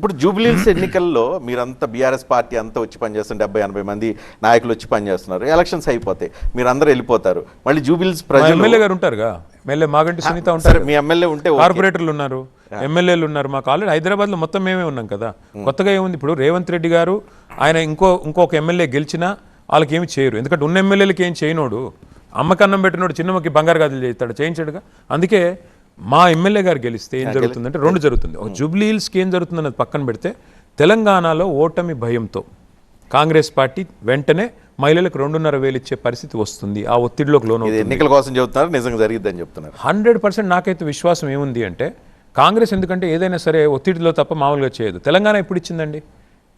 ఇప్పుడు జూబ్లీస్ ఎన్నికల్లో మీరంతా బీఆర్ఎస్ పార్టీ అంతా వచ్చి పనిచేస్తున్నారు డెబ్బై ఎనభై మంది నాయకులు వచ్చి పనిచేస్తున్నారు. ఎలక్షన్స్ అయిపోతాయి. మీరు అందరూ వెళ్ళిపోతారు. మళ్ళీ జూబిల్స్ ప్రజలు ఎమ్మెల్యే గారు ఉంటారుగా? ఎమ్మెల్యే మాగంటి సునీత ఉంటారు. మీ ఎమ్మెల్యే ఉంటే. కార్పొరేటర్లు ఉన్నారు ఎమ్మెల్యేలు ఉన్నారు. మాకు ఆల్రెడీ హైదరాబాద్లో మొత్తం మేమే ఉన్నాం కదా. కొత్తగా ఏముంది? ఇప్పుడు రేవంత్ రెడ్డి గారు ఆయన ఇంకో ఇంకొక ఎమ్మెల్యే గెలిచినా వాళ్ళకి ఏమి చేయరు. ఎందుకంటే ఉన్న ఎమ్మెల్యేలకి ఏం చేయనోడు. అమ్మకన్నం పెట్టినోడు చిన్నమ్మకి బంగారు గాజులు చేస్తాడు. చేయించాడుగా. అందుకే మా ఎమ్మెల్యే గారు గెలిస్తే ఏం జరుగుతుందంటే రెండు జరుగుతుంది. ఒక జూబ్లీ హిల్స్కి ఏం జరుగుతుందన్నది పక్కన పెడితే తెలంగాణలో ఓటమి భయంతో కాంగ్రెస్ పార్టీ వెంటనే మహిళలకు రెండున్నర వేలు ఇచ్చే పరిస్థితి వస్తుంది. ఆ ఒత్తిడిలోకి లోను ఎన్నికల కోసం చెబుతున్నారు నిజంగా జరిగిద్దని చెప్తున్నారు. హండ్రెడ్ పర్సెంట్ నాకైతే విశ్వాసం ఏముంది అంటే కాంగ్రెస్ ఎందుకంటే ఏదైనా సరే ఒత్తిడిలో తప్ప మామూలుగా చేయదు. తెలంగాణ ఎప్పుడు ఇచ్చిందండి?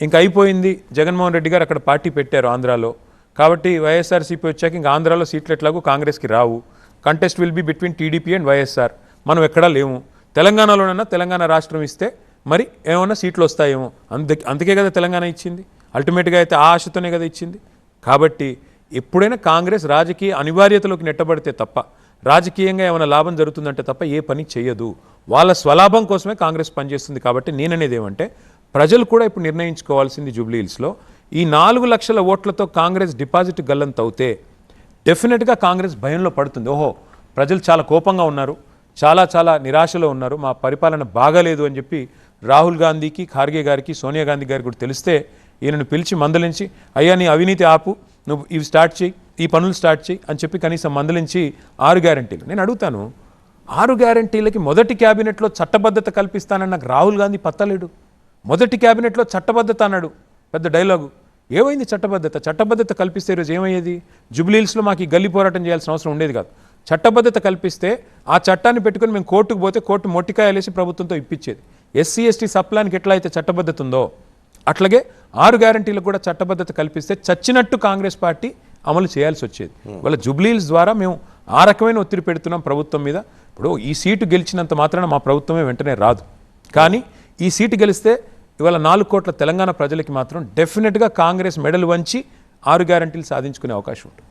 ఇంకా అయిపోయింది. జగన్మోహన్ రెడ్డి గారు అక్కడ పార్టీ పెట్టారు ఆంధ్రాలో. కాబట్టి వైఎస్ఆర్సీపీ వచ్చాక ఇంకా ఆంధ్రాలో సీట్లు ఎట్లాగో కాంగ్రెస్కి రావు. Contest will be between TDP and YSR. మనం ఎక్కడా లేము. తెలంగాణలోనైనా తెలంగాణ రాష్ట్రం ఇస్తే మరి ఏమైనా సీట్లు వస్తాయేమో. అందుకే అందుకే కదా తెలంగాణ ఇచ్చింది. అల్టిమేట్గా అయితే ఆ ఆశతోనే కదా ఇచ్చింది. కాబట్టి ఎప్పుడైనా కాంగ్రెస్ రాజకీయ అనివార్యతలోకి నెట్టబడితే తప్ప రాజకీయంగా ఏమైనా లాభం జరుగుతుందంటే తప్ప ఏ పని చేయదు వాళ్ళ స్వలాభం కోసమే కాంగ్రెస్ పనిచేస్తుంది కాబట్టి నేననేది ఏమంటే ప్రజలు కూడా ఇప్పుడు నిర్ణయించుకోవాల్సింది జూబ్లీ హిల్స్లో ఈ నాలుగు లక్షల ఓట్లతో కాంగ్రెస్ డిపాజిట్ గల్లంత అవుతే డెఫినెట్గా కాంగ్రెస్ భయంలో పడుతుంది. ఓహో ప్రజలు చాలా కోపంగా ఉన్నారు. చాలా చాలా నిరాశలో ఉన్నారు. మా పరిపాలన బాగాలేదు అని చెప్పి రాహుల్ గాంధీకి ఖార్గే గారికి సోనియా గాంధీ గారికి కూడా తెలిస్తే ఈయనను పిలిచి మందలించి అయ్యా నీ అవినీతి ఆపు. నువ్వు ఇవి స్టార్ట్ చేయి. ఈ పనులు స్టార్ట్ చేయి. అని చెప్పి కనీసం మందలించి ఆరు గ్యారంటీలు. నేను అడుగుతాను ఆరు గ్యారంటీలకి మొదటి క్యాబినెట్లో చట్టబద్ధత కల్పిస్తానని నాకు రాహుల్ గాంధీ పత్తలేడు. మొదటి క్యాబినెట్లో చట్టబద్ధత అన్నాడు. పెద్ద డైలాగు. ఏమైంది చట్టబద్ధత? చట్టబద్ధత కల్పిస్తే ఈరోజు ఏమయ్యేది? జుబ్లీహిల్స్లో మాకు ఈ గల్లీ పోరాటం చేయాల్సిన అవసరం ఉండేది కాదు. చట్టబద్ధత కల్పిస్తే ఆ చట్టాన్ని పెట్టుకొని మేము కోర్టుకు పోతే కోర్టు మొట్టికాయలేసి ప్రభుత్వంతో ఇప్పించేది. ఎస్సీ ఎస్టీ సప్లాన్కి ఎట్లా అయితే చట్టబద్ధత ఉందో అట్లాగే ఆరు గ్యారంటీలకు కూడా చట్టబద్ధత కల్పిస్తే చచ్చినట్టు కాంగ్రెస్ పార్టీ అమలు చేయాల్సి వచ్చేది. వాళ్ళ జుబ్లీహిల్స్ ద్వారా మేము ఆ రకమైన ఒత్తిడి పెడుతున్నాం ప్రభుత్వం మీద. ఇప్పుడు ఈ సీటు గెలిచినంత మాత్రాన మా ప్రభుత్వమే వెంటనే రాదు. కానీ ఈ సీటు గెలిస్తే ఇవాళ నాలుగు కోట్ల తెలంగాణ ప్రజలకి మాత్రం డెఫినెట్గా కాంగ్రెస్ మెడల్ వంచి ఆరు గ్యారంటీలు సాధించుకునే అవకాశం ఉంటుంది.